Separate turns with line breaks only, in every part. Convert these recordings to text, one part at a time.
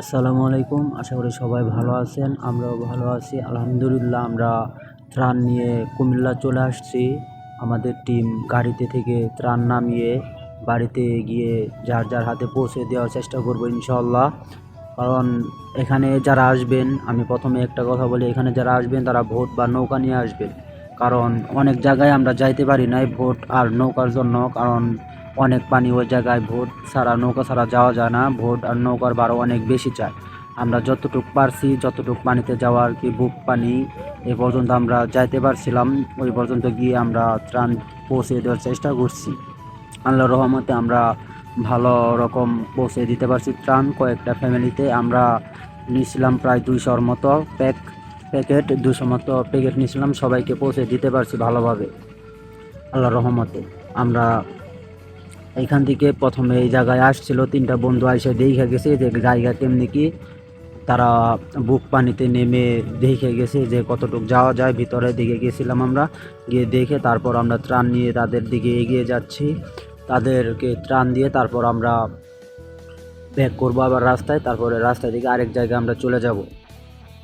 আসসালামু আলাইকুম, আশা করি সবাই ভালো আছেন, আমরাও ভালো আছি। আলহামদুলিল্লাহ, আমরা ত্রাণ নিয়ে কুমিল্লা চলে আসছি। আমাদের টিম গাড়িতে থেকে ত্রাণ নামিয়ে বাড়িতে গিয়ে যার যার হাতে পৌঁছে দেওয়ার চেষ্টা করব ইনশাল্লাহ কারণ এখানে যারা আসবেন, আমি প্রথমে একটা কথা বলি, এখানে যারা আসবেন তারা ভোট বা নৌকা নিয়ে আসবেন। কারণ অনেক জায়গায় আমরা যাইতে পারি নাই ভোট আর নৌকার জন্য, কারণ অনেক পানি ওই জায়গায় ভোট ছাড়া, নৌকা ছাড়া যাওয়া যায় না। ভোট আর নৌকার ভাড়া অনেক বেশি চায় আমরা যতটুক পারছি, যতটুক পানিতে যাওয়া আর কি বুক পানি, এ পর্যন্ত আমরা যাইতে পারছিলাম। ওই পর্যন্ত গিয়ে আমরা ত্রাণ পৌঁছে দেওয়ার চেষ্টা করছি। আল্লাহর রহমতে আমরা ভালো রকম পৌঁছে দিতে পারছি ত্রাণ। কয়েকটা ফ্যামিলিতে আমরা নিয়েছিলাম প্রায় দুইশোর মতো প্যাক প্যাকেট দুশো মতো প্যাকেট নিয়েছিলাম। সবাইকে পৌঁছে দিতে পারছি ভালোভাবে। আল্লাহর রহমতে আমরা এইখান থেকে প্রথমে এই জায়গায় আসছিল, তিনটা বন্ধু এসে দেখে গেছে যে জায়গা কেমনি কি। তারা বুক পানিতে নেমে দেখে গেছে যে কতটুকু যাওয়া যায়, ভিতরে দিকে গেছিলাম আমরা। গিয়ে দেখে তারপর আমরা ত্রাণ নিয়ে তাদের দিকে এগিয়ে যাচ্ছি। তাদেরকে ত্রাণ দিয়ে তারপর আমরা ব্যাক করব আবার রাস্তায়, তারপরে রাস্তা থেকে আরেক জায়গায় আমরা চলে যাব।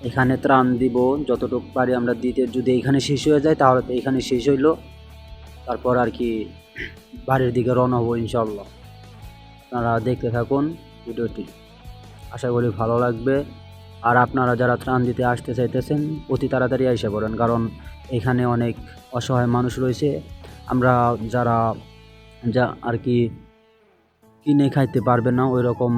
এখানে ত্রাণ দিব, যতটুকু পারি আমরা দিতে, যদি এখানে শেষ হয়ে যায় তাহলে তো এখানে শেষ হইল। তারপর আর কি বাড়ির দিকে রওনা হব ইনশাল্লাহ আপনারা দেখতে থাকুন ভিডিওটি। আশা করি ভালো লাগবে। আর আপনারা যারা ত্রাণ দিতে আসতে চাইতেছেন, অতি তাড়াতাড়ি এসে পড়েন, কারণ এখানে অনেক অসহায় মানুষ রয়েছে। আমরা যারা যা আর কি কিনে খাইতে পারবে না, ওই রকম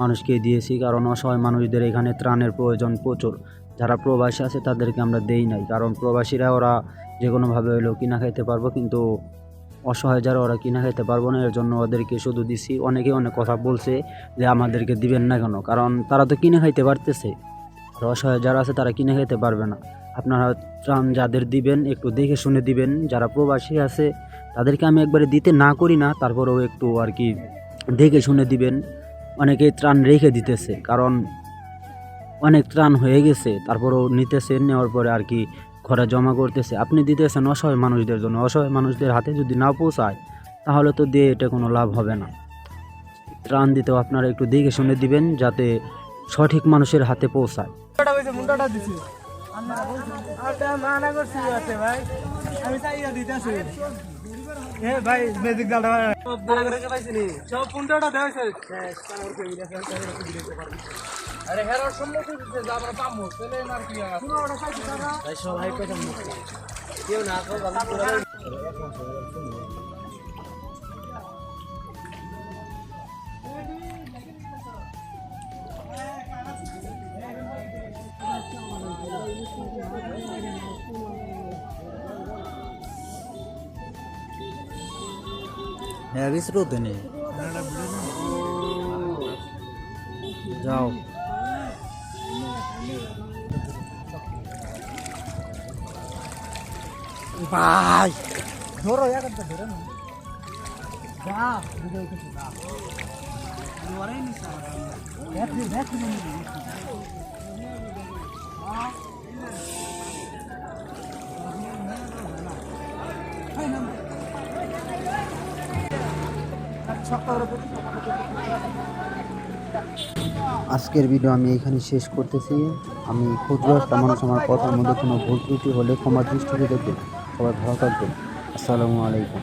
মানুষকে দিয়েছি, কারণ অসহায় মানুষদের এখানে ত্রাণের প্রয়োজন প্রচুর। যারা প্রবাসী আছে তাদেরকে আমরা দেই নাই। কারণ প্রবাসীরা ওরা যে কোনোভাবে হলেও কিনা খাইতে পারব, কিন্তু অসহায় যারা ওরা কিনা খাইতে পারব না এর জন্য ওদেরকে শুধু দিছি। অনেকে অনেক কথা বলছে যে আমাদেরকে দিবেন না কেন? কারণ তারা তো কিনে খাইতে পারতেছে। আর অসহায় যারা আছে তারা কিনে খাইতে পারবে না। আপনারা ত্রাণ যাদের দিবেন, একটু দেখে শুনে দিবেন। যারা প্রবাসী আছে, তাদেরকে আমি একবারে দিতে না করি না, তারপরেও একটু আর কি দেখে শুনে দিবেন। অনেকে ত্রাণ রেখে দিতেছে। কারণ অনেক ত্রাণ হয়ে গেছে, তারপরেও নিতেছে, নেওয়ার পরে আর কি ঘরে জমা করতেছে। আপনি দিতেছেন অসহায় মানুষদের জন্য, অসহায় মানুষদের হাতে যদি না পৌঁছায়, তাহলে তো দিয়ে এটা কোনো লাভ হবে না। ত্রাণ দিতেও আপনারা একটু দেখে শুনে দিবেন, যাতে সঠিক মানুষের হাতে পৌঁছায়।
মুন্ডাটা আটা মানা করছি ভাই। ভাই ম্যাজিক ডালটা সব করে সব মুন্ডাটা দেওয়াছে আরে হেরার সম্মুখে দিতে যা আমরা পামু তাহলে আর কি আর পুরো ওটা চাইছি টাকা ভাই সবাই কইতে কেউ না কেউ ভালো
হ্যাঁ বিস্রোত নেই যাও
ভাই ধরো একটা ধরে না যা ভিডিও কিছু যা ধরেই নিস দেখ দেখ
আজকের ভিডিও আমি এখানে শেষ করতেছি। আমি ক্ষুদ্র একটা মানুষ আমার কথার মধ্যে কোনো ভুল ত্রুটি হলে ক্ষমা দৃষ্টিতে দেখবেন। সবাই ভালো থাকবেন। আসসালামু আলাইকুম।